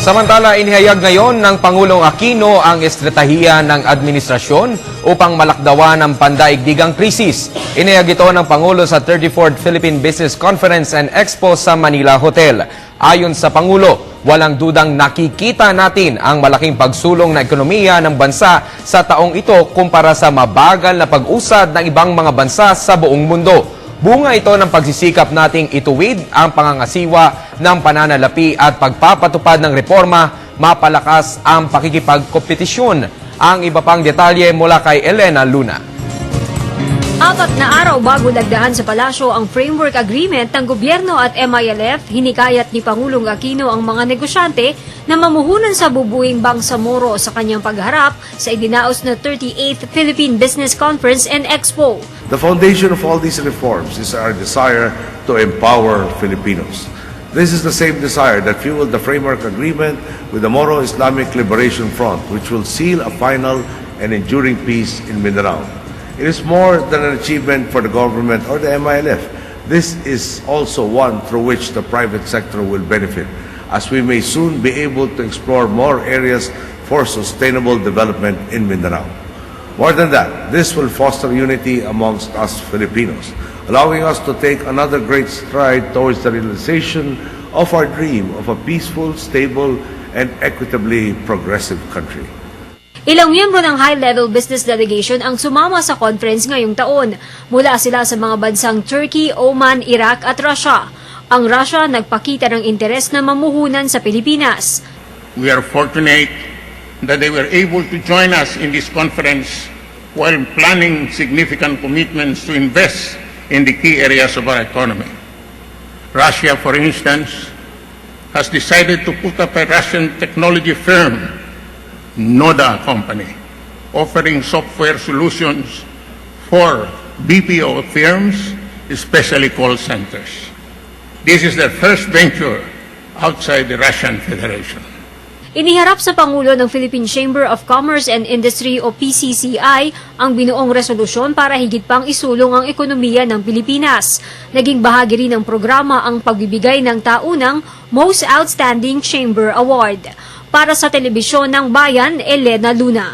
Samantala, inihayag ngayon ng Pangulong Aquino ang estratahiya ng administrasyon upang malakdawan ang pandaigdigang krisis. Inihayag ito ng Pangulo sa 34th Philippine Business Conference and Expo sa Manila Hotel. Ayon sa Pangulo, walang dudang nakikita natin ang malaking pagsulong na ekonomiya ng bansa sa taong ito kumpara sa mabagal na pag-usad ng ibang mga bansa sa buong mundo. Bunga ito ng pagsisikap nating ituwid ang pangangasiwa ng pananalapi at pagpapatupad ng reforma, mapalakas ang pakikipagkompetisyon. Ang iba pang detalye mula kay Elena Luna. Apat na araw bago dagdahan sa palasyo ang framework agreement ng gobyerno at MILF, hinikayat ni Pangulong Aquino ang mga negosyante na mamuhunan sa bubuing Bangsamoro sa kanyang pagharap sa idinaos na 38th Philippine Business Conference and Expo. The foundation of all these reforms is our desire to empower Filipinos. This is the same desire that fueled the framework agreement with the Moro Islamic Liberation Front, which will seal a final and enduring peace in Mindanao. It is more than an achievement for the government or the MILF. This is also one through which the private sector will benefit, as we may soon be able to explore more areas for sustainable development in Mindanao. More than that, this will foster unity amongst us Filipinos, allowing us to take another great stride towards the realization of our dream of a peaceful, stable, and equitably progressive country. Ilang miyembro ng high-level business delegation ang sumama sa conference ngayong taon. Mula sila sa mga bansang Turkey, Oman, Iraq at Russia. Ang Russia nagpakita ng interes na mamuhunan sa Pilipinas. We are fortunate that they were able to join us in this conference while planning significant commitments to invest in the key areas of our economy. Russia, for instance, has decided to put up a Russian technology firm, Noda Company, offering software solutions for BPO firms, especially call centers. This is their first venture outside the Russian Federation. Iniharap sa Pangulo ng Philippine Chamber of Commerce and Industry o PCCI ang binuong resolusyon para higit pang isulong ang ekonomiya ng Pilipinas. Naging bahagi rin ng programa ang pagbibigay ng taunang Most Outstanding Chamber Award. Para sa telebisyon ng Bayan, Elena Luna.